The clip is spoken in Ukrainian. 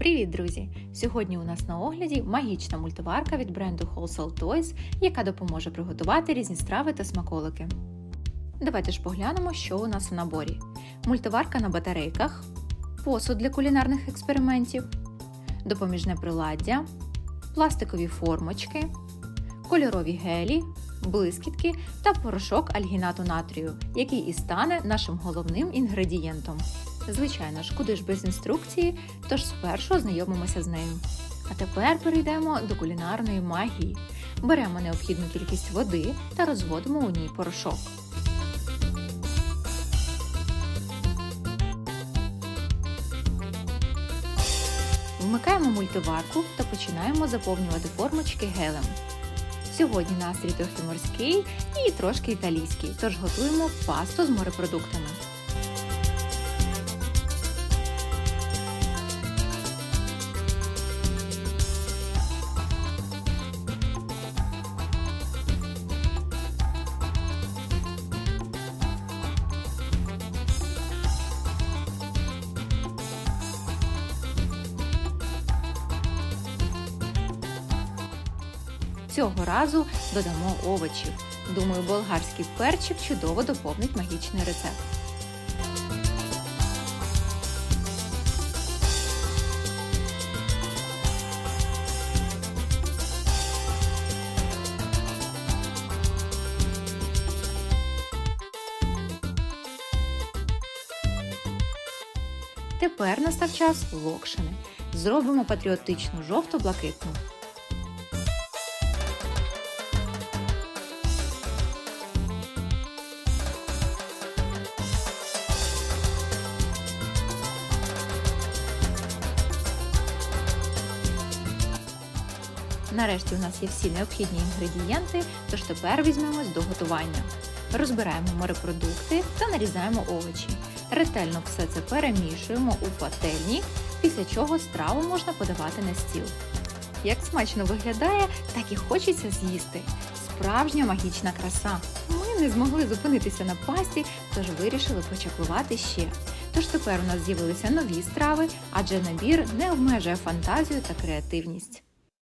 Привіт, друзі! Сьогодні у нас на огляді магічна мультиварка від бренду Wholesale Toys, яка допоможе приготувати різні страви та смаколики. Давайте ж поглянемо, що у нас у наборі: мультиварка на батарейках, посуд для кулінарних експериментів, допоміжне приладдя, пластикові формочки, кольорові гелі, блискітки та порошок альгінату натрію, який і стане нашим головним інгредієнтом. Звичайно ж, куди ж без інструкції, тож спершу ознайомимося з нею. А тепер перейдемо до кулінарної магії. Беремо необхідну кількість води та розводимо у ній порошок. Вмикаємо мультиварку та починаємо заповнювати формочки гелем. Сьогодні настрій трохи морський і трошки італійський, тож готуємо пасту з морепродуктами. Цього разу додамо овочів. Думаю, болгарський перчик чудово доповнить магічний рецепт. Тепер настав час локшини. Зробимо патріотичну жовто-блакитну. Нарешті у нас є всі необхідні інгредієнти, тож тепер візьмемось до готування. Розбираємо морепродукти та нарізаємо овочі. Ретельно все це перемішуємо у пательні, після чого страву можна подавати на стіл. Як смачно виглядає, так і хочеться з'їсти. Справжня магічна краса. Ми не змогли зупинитися на пасті, тож вирішили почаклувати ще. Тож тепер у нас з'явилися нові страви, адже набір не обмежує фантазію та креативність.